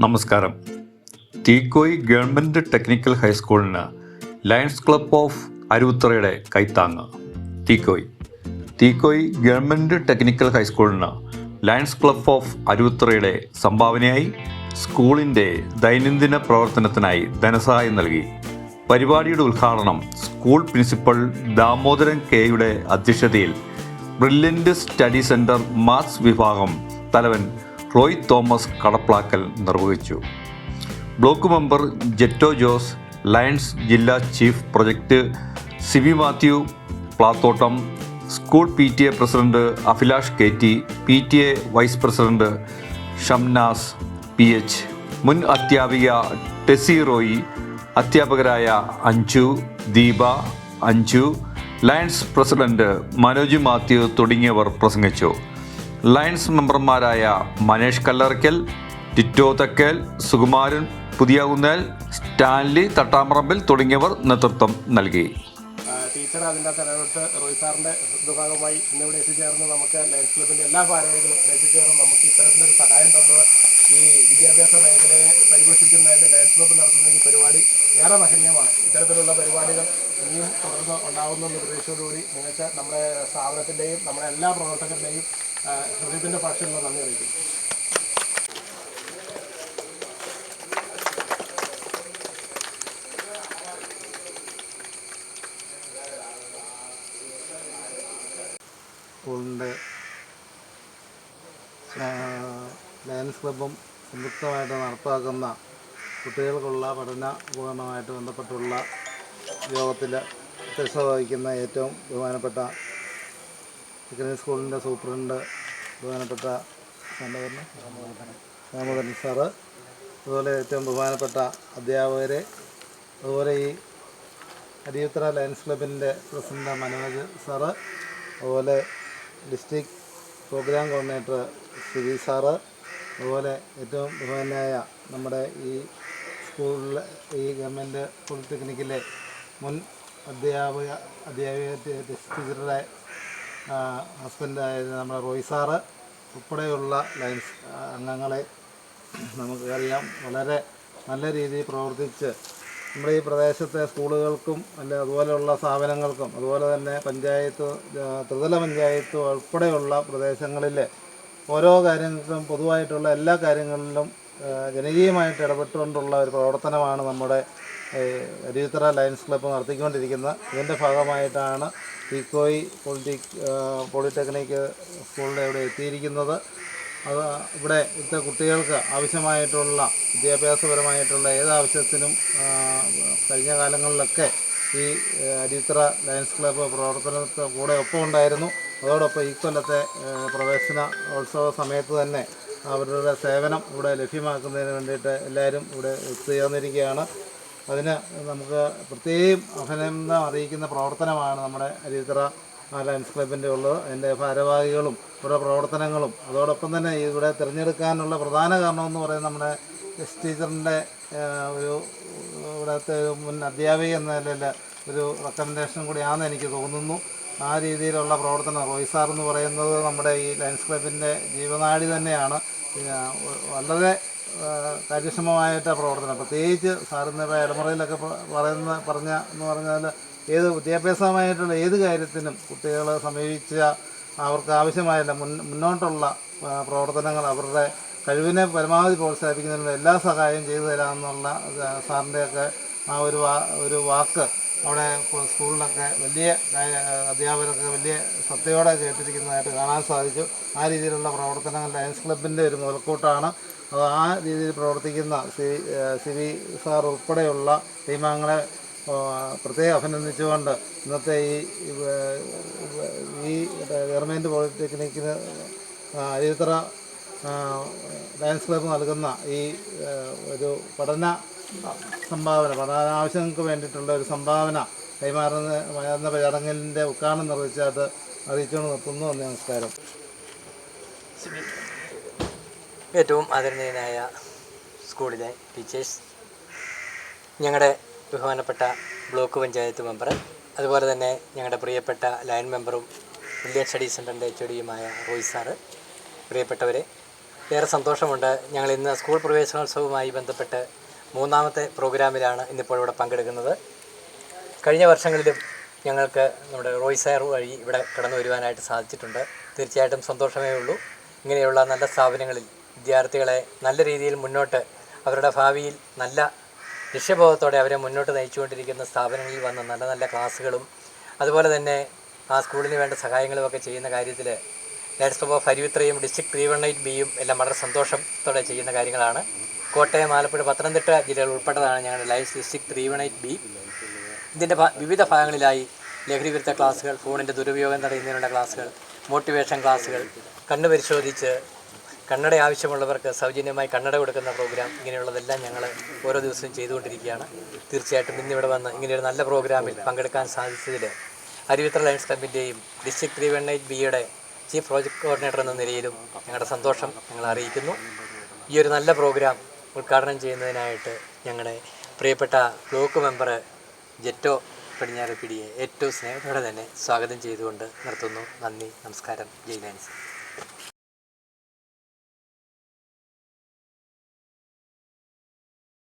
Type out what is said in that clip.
നമസ്കാരം. Theekoyi government technical ഹൈസ്കൂളിന് lions club of അരുവുത്തറയുടെ കൈത്താങ്ങ്. തീക്കോയി. തീക്കോയി ഗവൺമെന്റ് ടെക്നിക്കൽ ഹൈസ്കൂളിന് ലയൺസ് ക്ലബ് ഓഫ് അരുവുത്തറയുടെ സംഭാവനയായി സ്കൂളിന്റെ ദൈനംദിന പ്രവർത്തനത്തിനായി ധനസഹായം നൽകി. പരിപാടിയുടെ ഉദ്ഘാടനം സ്കൂൾ പ്രിൻസിപ്പൽ ദാമോദരൻ കെയുടെ അധ്യക്ഷതയിൽ ബ്രില്യന്റ് സ്റ്റഡി സെന്റർ മാത്സ് വിഭാഗം തലവൻ റോയ് തോമസ് കടപ്ലാക്കൽ നിർവഹിച്ചു. Block member Jetto Jose lions ജില്ലാ chief project Siby Mathew Plathottam school P T A president Abhilash K T P T A vice president Shamnas P H മുൻ അധ്യാപിക ടെസി റോയി അധ്യാപകരായ Anju Deepa Anju lions president Manoj Mathew തുടങ്ങിയവർ പ്രസംഗിച്ചു. Lions മെമ്പർമാരായ Manesh Kallarackal Tito Thakkel Sukumaran Puthiyakunnel Stanley Thattamparambil തുടങ്ങിയവർ നേതൃത്വം നൽകി. ടീച്ചർ അതിന്റെ ഇടപെട്ട് റോയ് സാറിന്റെ ഭാഗമായി ഇന്നിവിടെ എത്തിച്ചേർന്ന് നമുക്ക് ലയൻസ് ക്ലബിന്റെ എല്ലാ ഭാരവാഹികളും എത്തിച്ചേർന്ന് നമുക്ക് ഇത്തരത്തിലൊരു സഹായം തന്നത് ഈ വിദ്യാഭ്യാസ മേഖലയെ പരിപോഷിക്കുന്നതിന് ലയൻസ് ക്ലബ്ബ് നടത്തുന്ന ഈ പരിപാടി ഏറെ മഹനീയമാണ് ഇത്തരത്തിലുള്ള പരിപാടികൾ ഇനിയും തുടർന്ന് ഉണ്ടാകുമെന്ന പ്രതീക്ഷയോടുകൂടി നിങ്ങൾക്ക് നമ്മുടെ സ്ഥാപനത്തിന്റെയും നമ്മുടെ എല്ലാ പ്രവർത്തകരുടെയും ഹൃദയത്തിന്റെ ഭാഷയിലുള്ള നന്ദി അറിയിക്കുന്നു. സ്കൂളിന്റെ ലയൻസ് ക്ലബും സംയുക്തമായിട്ട് നടപ്പാക്കുന്ന കുട്ടികൾക്കുള്ള പഠന ഉപകരണമായിട്ട് ബന്ധപ്പെട്ടുള്ള യോഗത്തിൽ അധ്യക്ഷത വഹിക്കുന്ന ഏറ്റവും ബഹുമാനപ്പെട്ട സെക്കൻഡറി സ്കൂളിന്റെ സൂപ്രണ്ട് ബഹുമാനപ്പെട്ട രാമോദരൻ സാറ് അതുപോലെ ഏറ്റവും ബഹുമാനപ്പെട്ട അധ്യാപകരെ അതുപോലെ ഈ അടിയുത്തര ലയൻസ് ക്ലബിന്റെ പ്രസിഡന്റ് മനോജ് സാറ് അതുപോലെ district program coordinator Sudhi sir അതുപോലെ ഏറ്റവും ബഹുമാനായ നമ്മുടെ ഈ സ്കൂളിലെ ഈ ഗവൺമെന്റ് പോളിടെക്നിക്കിലെ മുൻ അധ്യാപക അധ്യാപിക ടീച്ചറുടെ ഹസ്ബൻഡായിരുന്ന നമ്മുടെ റോയ് സാറ് ഉൾപ്പെടെയുള്ള ലൈൻസ് അംഗങ്ങളെ നമുക്കറിയാം വളരെ നല്ല രീതിയിൽ പ്രവർത്തിച്ച് നമ്മുടെ ഈ പ്രദേശത്തെ സ്കൂളുകൾക്കും അല്ലെ അതുപോലെയുള്ള സ്ഥാപനങ്ങൾക്കും അതുപോലെ തന്നെ പഞ്ചായത്ത് ത്രിതല പഞ്ചായത്ത് ഉൾപ്പെടെയുള്ള പ്രദേശങ്ങളിലെ ഓരോ കാര്യങ്ങൾക്കും പൊതുവായിട്ടുള്ള എല്ലാ കാര്യങ്ങളിലും ജനകീയമായിട്ട് ഇടപെട്ടുകൊണ്ടുള്ള ഒരു പ്രവർത്തനമാണ് നമ്മുടെ അരിയുത്തറ ലയൻസ് ക്ലബ്ബ് നടത്തിക്കൊണ്ടിരിക്കുന്നത്. ഇതിന്റെ ഭാഗമായിട്ടാണ് തീക്കോയി പോളിറ്റിക് പോളിടെക്നിക് സ്കൂളിൽ ഇവിടെ എത്തിയിരിക്കുന്നത്. അത് ഇവിടെ ഇവിടുത്തെ കുട്ടികൾക്ക് ആവശ്യമായിട്ടുള്ള വിദ്യാഭ്യാസപരമായിട്ടുള്ള ഏത് ആവശ്യത്തിനും കഴിഞ്ഞ കാലങ്ങളിലൊക്കെ ഈ അരിത്ര ലയൻസ് ക്ലബ്ബ് പ്രവർത്തനത്തെ കൂടെ ഒപ്പം ഉണ്ടായിരുന്നു. അതോടൊപ്പം ഈ കൊല്ലത്തെ പ്രവേശന ഉത്സവ സമയത്ത് തന്നെ അവരുടെ സേവനം ഇവിടെ ലഭ്യമാക്കുന്നതിന് വേണ്ടിയിട്ട് എല്ലാവരും ഇവിടെ എത്തിച്ചേർന്നിരിക്കുകയാണ്. അതിന് നമുക്ക് പ്രത്യേകം അഭിനന്ദനം അറിയിക്കുന്ന പ്രവർത്തനമാണ് നമ്മുടെ അരിത്തറ ലയൺസ് ക്ലബിന്റെ ഉള്ള അതിന്റെ ഭാരവാഹികളും ഇവിടെ പ്രവർത്തനങ്ങളും അതോടൊപ്പം തന്നെ ഇവിടെ തിരഞ്ഞെടുക്കാനുള്ള പ്രധാന കാരണമെന്ന് പറയുന്നത് നമ്മുടെ എസ് ടീച്ചറിന്റെ ഒരു ഇവിടുത്തെ ഒരു മുൻ അധ്യാപിക എന്ന നിലയിൽ ഒരു റെക്കമെൻഡേഷൻ കൂടിയാണെന്ന് എനിക്ക് തോന്നുന്നു. ആ രീതിയിലുള്ള പ്രവർത്തനം റോയ് സാർ എന്ന് പറയുന്നത് നമ്മുടെ ഈ ലയൺസ് ക്ലബിന്റെ ജീവനാടി തന്നെയാണ്. വളരെ ആ, കാര്യക്ഷമമായിട്ട് പ്രവർത്തനം. പ്രത്യേകിച്ച് ഇപ്പോൾ ഇടമുറയിലൊക്കെ പറയുന്ന പറഞ്ഞ എന്ന് പറഞ്ഞാൽ ഏത് വിദ്യാഭ്യാസമായിട്ടുള്ള ഏത് കാര്യത്തിനും കുട്ടികളെ സമീപിച്ച അവർക്ക് ആവശ്യമായ മുൻ മുന്നോട്ടുള്ള പ്രവർത്തനങ്ങൾ അവരുടെ കഴിവിനെ പരമാവധി പ്രോത്സാഹിപ്പിക്കുന്നതിനുള്ള എല്ലാ സഹായവും ചെയ്തു തരാമെന്നുള്ള സാറിന്റെയൊക്കെ ആ ഒരു വാ ഒരു വാക്ക് അവിടെ സ്കൂളിലൊക്കെ വലിയ അധ്യാപകരൊക്കെ വലിയ ശ്രദ്ധയോടെ കേട്ടിരിക്കുന്നതായിട്ട് കാണാൻ സാധിച്ചു. ആ രീതിയിലുള്ള പ്രവർത്തനങ്ങൾ ലയൻസ് ക്ലബിന്റെ ഒരു മുതൽക്കൂട്ടാണ്. ആ രീതിയിൽ പ്രവർത്തിക്കുന്ന സി സിവി സാർ ഉൾപ്പെടെയുള്ള ടീമാംഗങ്ങളെ പ്രത്യേകം അഭിനന്ദിച്ചുകൊണ്ട് ഇന്നത്തെ ഈ ഈ ഗവൺമെന്റ് പോളിടെക്നിക്കിന് അരിത്ര ഡാൻസ് ക്ലബ്ബ് നൽകുന്ന ഈ ഒരു പഠന സംഭാവന പഠന ആവശ്യങ്ങൾക്ക് വേണ്ടിയിട്ടുള്ള ഒരു സംഭാവന കൈമാറുന്ന മാറുന്ന ചടങ്ങിന്റെ ഉദ്ഘാടനം നിർവഹിച്ചായിട്ട് അറിയിച്ചുകൊണ്ട് നിർത്തുന്നു. നന്ദി നമസ്കാരം. ഏറ്റവും ആദരണീയനായ സ്കൂളിലെ ടീച്ചേഴ്സ് ഞങ്ങളുടെ ബഹുമാനപ്പെട്ട ബ്ലോക്ക് പഞ്ചായത്ത് മെമ്പർ അതുപോലെ തന്നെ ഞങ്ങളുടെ പ്രിയപ്പെട്ട ലൈൻ മെമ്പറും ഇന്ത്യൻ സ്റ്റഡീസ് സെന്ററിന്റെ എച്ച് ഡിയുമായ റോയ് സാറ്. പ്രിയപ്പെട്ടവരെ ഏറെ സന്തോഷമുണ്ട് ഞങ്ങൾ ഇന്ന് സ്കൂൾ പ്രവേശനോത്സവവുമായി ബന്ധപ്പെട്ട് മൂന്നാമത്തെ പ്രോഗ്രാമിലാണ് ഇന്നിപ്പോൾ ഇവിടെ പങ്കെടുക്കുന്നത്. കഴിഞ്ഞ വർഷങ്ങളിലും ഞങ്ങൾക്ക് നമ്മുടെ റോയ് സാർ വഴി ഇവിടെ കടന്നു വരുവാനായിട്ട് സാധിച്ചിട്ടുണ്ട്. തീർച്ചയായിട്ടും സന്തോഷമേ ഉള്ളൂ. ഇങ്ങനെയുള്ള നല്ല സ്ഥാപനങ്ങളിൽ വിദ്യാർത്ഥികളെ നല്ല രീതിയിൽ മുന്നോട്ട് അവരുടെ ഭാവിയിൽ നല്ല ലക്ഷ്യബോധത്തോടെ അവരെ മുന്നോട്ട് നയിച്ചുകൊണ്ടിരിക്കുന്ന സ്ഥാപനങ്ങളിൽ വന്ന നല്ല നല്ല ക്ലാസ്സുകളും അതുപോലെ തന്നെ ആ സ്കൂളിന് വേണ്ട സഹായങ്ങളുമൊക്കെ ചെയ്യുന്ന കാര്യത്തിൽ ലയൺസ് ഓഫ് ഹരിവിത്രയും ഡിസ്ട്രിക്ട് ത്രീ വൺ എയ്റ്റ് ബിയും എല്ലാം വളരെ സന്തോഷത്തോടെ ചെയ്യുന്ന കാര്യങ്ങളാണ്. കോട്ടയം ആലപ്പുഴ പത്തനംതിട്ട ജില്ലകൾ ഉൾപ്പെട്ടതാണ് ഞങ്ങളുടെ life district three one eight B. ഇതിന്റെ വിവിധ ഭാഗങ്ങളിലായി ലഹരി വിരുദ്ധ ക്ലാസ്സുകൾ ഫോണിന്റെ ദുരുപയോഗം തടയുന്നതിനുള്ള ക്ലാസ്സുകൾ മോട്ടിവേഷൻ ക്ലാസ്സുകൾ കണ്ണു പരിശോധിച്ച് കണ്ണട ആവശ്യമുള്ളവർക്ക് സൗജന്യമായി കണ്ണട കൊടുക്കുന്ന പ്രോഗ്രാം ഇങ്ങനെയുള്ളതെല്ലാം ഞങ്ങൾ ഓരോ ദിവസവും ചെയ്തുകൊണ്ടിരിക്കുകയാണ്. തീർച്ചയായിട്ടും ഇന്നിവിടെ വന്ന് ഇങ്ങനെയൊരു നല്ല പ്രോഗ്രാമിൽ പങ്കെടുക്കാൻ സാധിച്ചതിൽ അരുവിത്ര ലയൺസ് ക്ലബിന്റെയും ഡിസ്ട്രിക്ട് ത്രീ വൺ എയ്റ്റ് ബിയുടെ ചീഫ് പ്രോജക്ട് കോർഡിനേറ്റർ എന്ന നിലയിലും ഞങ്ങളുടെ സന്തോഷം ഞങ്ങൾ അറിയിക്കുന്നു. ഈ ഒരു നല്ല പ്രോഗ്രാം ഉദ്ഘാടനം ചെയ്യുന്നതിനായിട്ട് ഞങ്ങളുടെ പ്രിയപ്പെട്ട ബ്ലോക്ക് മെമ്പർ ജെറ്റോ പടിഞ്ഞാറപ്പിടിയെ ഏറ്റവും സ്നേഹത്തോടെ തന്നെ സ്വാഗതം ചെയ്തുകൊണ്ട് നിർത്തുന്നു. നന്ദി നമസ്കാരം. ജയ് ലയൻസ്